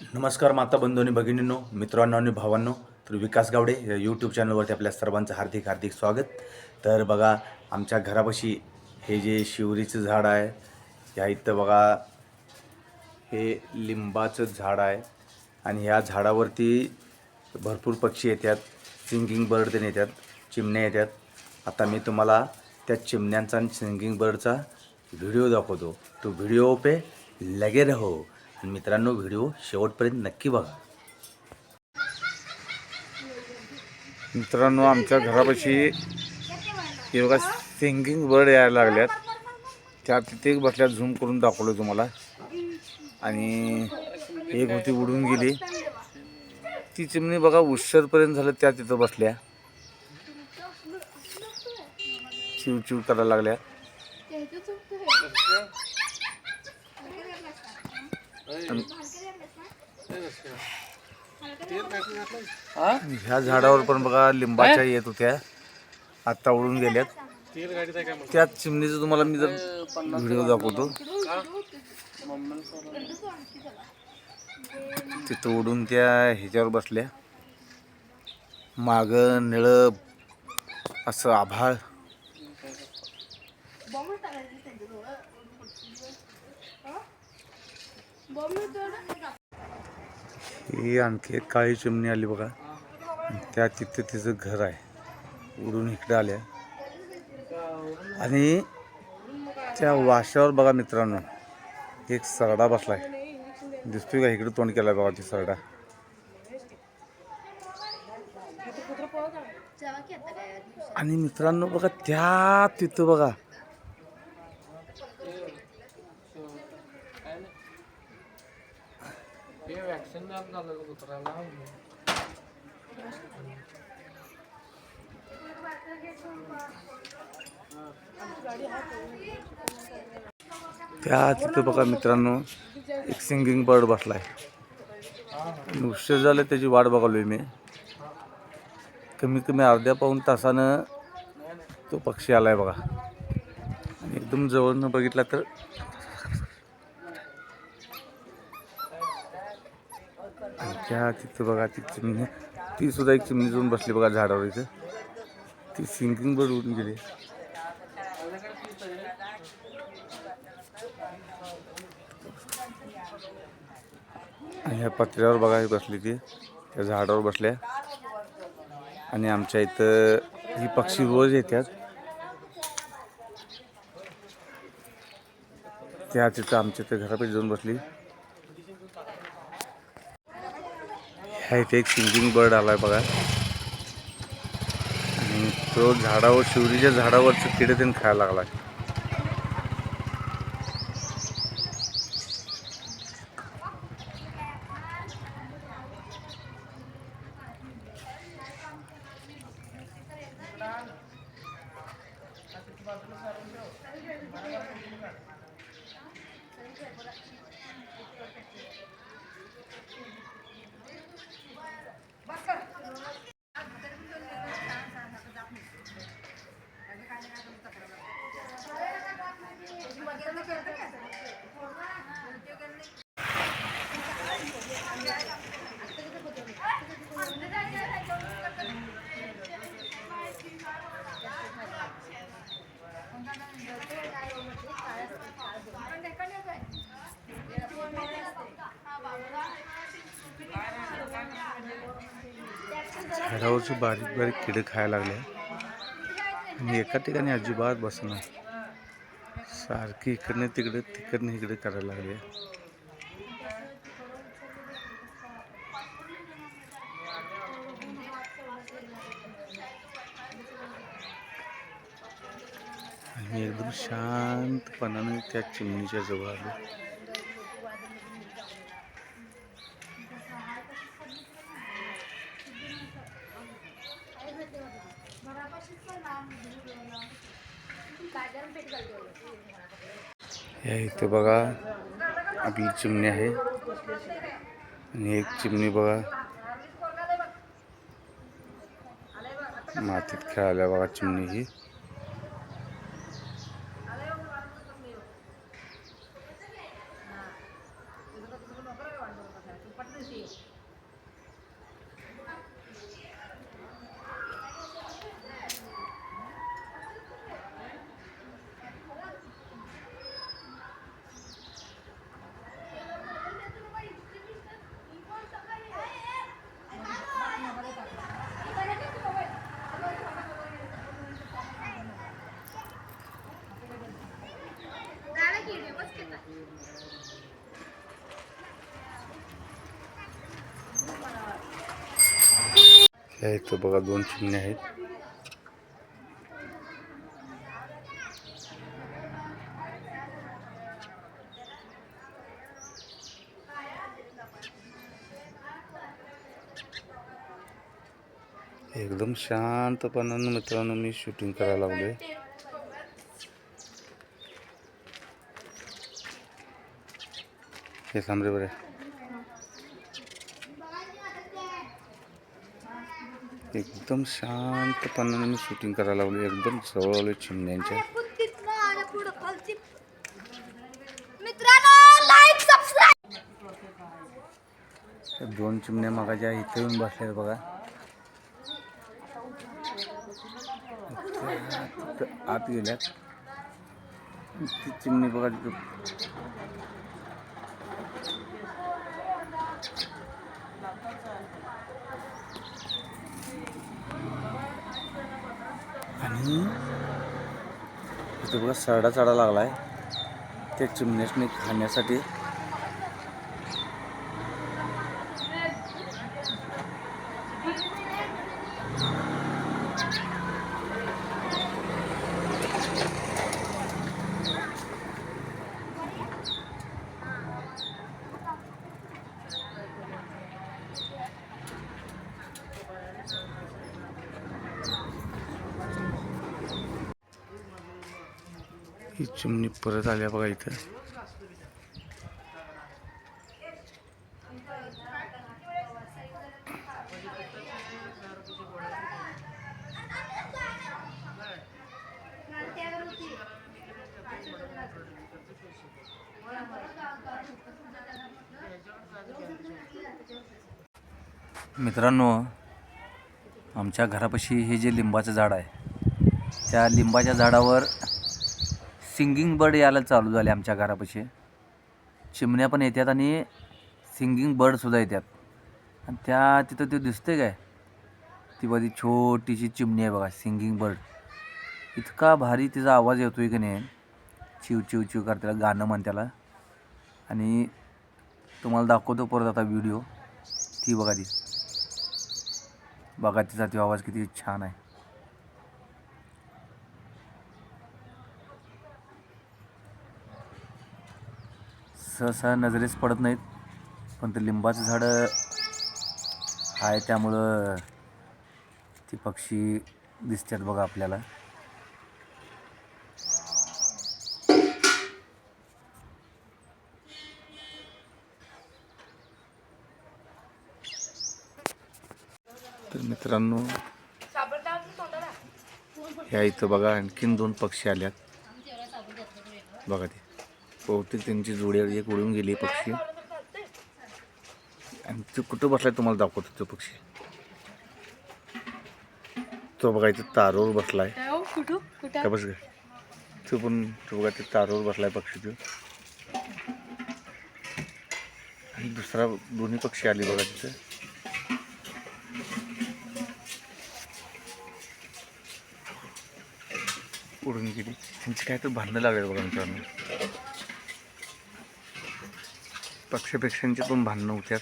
नमस्कार माता बंधू भगिनींनो मित्रांनो आणि भावांनो. तर विकास गावडे या यूट्यूब चॅनलवरती आपल्या सर्वांचं हार्दिक हार्दिक स्वागत. तर बघा आमच्या घरापाशी हे जे शिवरीचं झाड आहे ह्या इथं बघा हे लिंबाचं झाड आहे. आणि ह्या झाडावरती भरपूर पक्षी येतात सिंगिंग बर्ड ते येतात चिमण्या येतात. आता मी तुम्हाला त्या चिमण्यांचा आणि सिंगिंग बर्डचा व्हिडिओ दाखवतो. तो व्हिडिओ पे लगे रहो. मित्रांनो व्हिडिओ शेवटपर्यंत नक्की बघा. मित्रांनो आमच्या घरापाशी योगा सिंगिंग बर्ड यायला लागल्यात. त्या तिथे बसल्यात झूम करून दाखवलं तुम्हाला. आणि एक होती उडून गेली. ती चिमणी म्हणजे बघा उशीरपर्यंत झालं त्या तिथं बसल्या. चिव चिव करायला लागल्या. ह्या झाडावर पण बघा लिंबाच्या येत होत्या. आता उडून गेल्यात. त्याच चिमणीचं तुम्हाला मी जर व्हिडिओ दाखवतो. तिथं उडून त्या ह्याच्यावर बसल्या. माग निळ असं आभाळ. ही आणखी एक काळी चिमणी आली बघा. त्या तिथे तिचं घर आहे. उडून इकडे आल्या. आणि त्या वाशावर बघा मित्रांनो एक सरडा बसलाय. दिसतोय का इकडे तोंड केलाय बघा ती सरडा? आणि मित्रांनो बघा त्या तिथं बघा त्या तिथं बघा मित्रांनो एक सिंगिंग बर्ड बसलाय. आहे उशीर झालं त्याची वाट बघालोय मी. कमीत कमी अर्ध्या पाऊन तासानं तो पक्षी आलाय बघा. आणि एकदम जवळनं बघितला तर त्या तिथं बघा ती चिमणी ती सुद्धा एक चिमणी जाऊन बसली बघा झाडावर इथं. ती सिंगिंग बर्ड उडून गेली. आणि ह्या पत्र्यावर बघा बसली ती. त्या झाडावर बसल्या. आणि आमच्या इथं ही पक्षी रोज येतात. त्या तिथं आमच्या इथं घरापाशी जाऊन बसली. ह्या इथे एक सिंगिंग बर्ड आलाय बघा. आणि तो झाडावर शिवरीच्या झाडावरचं किडे त्यांनी खायला लागलाय. झाडावरची बारीक बारीक किडे खायला लागले. आणि एका ठिकाणी अजिबात बसणार सारखी इकडनं तिकडे तिकडनं इकडे करायला लागले. आणि एकदम शांतपणाने त्या चिमणीच्या जवळ आलो. या इथं बघा आपली चिमणी आहे. आणि एक चिमणी बघा. मातीत खेळायला बघा चिमणी ही. ह्या इथं बघा दोन चिमण्या आहेत. एकदम शांतपणानं मित्रांनो मी शूटिंग करायला लागलोय. हे थांबरे बरे. एकदम शांतपणानं मी शूटिंग करायला लागलो एकदम जवळ चिमण्यांच्या. त्या दोन चिमण्या मागाच्या इथे येऊन बसल्यात बघा. तिथं आत गेल्यात. ती चिमणी बघा इथे बघा सरडा चढा लागला आहे त्या चिमण्यासनी खाण्यासाठी. चिमणी परत आल्या बघा इथं. मित्रांनो आमच्या घरापाशी हे जे लिंबाचं झाड आहे त्या लिंबाच्या झाडावर सिंगिंग बर्ड यायला चालू झाले आमच्या घरापाशी. चिमण्या पण येतात आणि सिंगिंग बर्डसुद्धा येतात. आणि त्या तिथं ते दिसते काय? ती बघा ती छोटीशी चिमणी आहे बघा सिंगिंग बर्ड. इतका भारी तिचा आवाज येतो आहे की नाही? चिव चिव चिव करताला गाणं म्हण त्याला. आणि तुम्हाला दाखवतो परत आता व्हिडिओ ती बघा ती. बघा तिचा तो आवाज किती छान आहे. सहसा नजरेस पडत नाहीत पण ते लिंबाचं झाडं आहे त्यामुळं ती पक्षी दिसतात बघा आपल्याला. तर मित्रांनो ह्या इथं बघा आणखीन दोन पक्षी आल्यात. बघा ते. बहुतेक त्यांची जोडी एक उडून गेली पक्षी. आणि तो कुठं बसलाय तुम्हाला दाखवतो तो पक्षी. तो बघा इथं तारोवर बसलाय. कुठं? कुठं? त्या बस तो पण तो बघा ते तारोवर बसलाय पक्षी तो. आणि दुसरा दोन्ही पक्षी आले बघा तिथं. उडून गेली. त्यांची काय तर भांडणं लागले बघा मित्रांनो. पक्षपेक्षांची पण भांडणं होत्यात.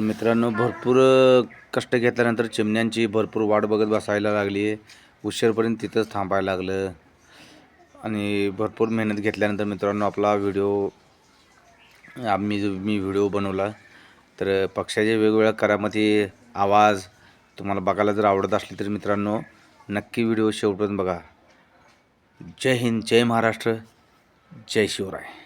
तर मित्रांनो भरपूर कष्ट घेतल्यानंतर चिमण्यांची भरपूर वाट बघत बसायला लागली. आहे उशीरपर्यंत तिथंच थांबायला लागलं. आणि भरपूर मेहनत घेतल्यानंतर मित्रांनो आपला व्हिडिओ आम्ही मी व्हिडिओ बनवला. तर पक्षाच्या वेगवेगळ्या करामती आवाज तुम्हाला बघायला जर आवडत असली तर मित्रांनो नक्की व्हिडिओ शेवटपर्यंत बघा. जय हिंद जय महाराष्ट्र जय शिवराय.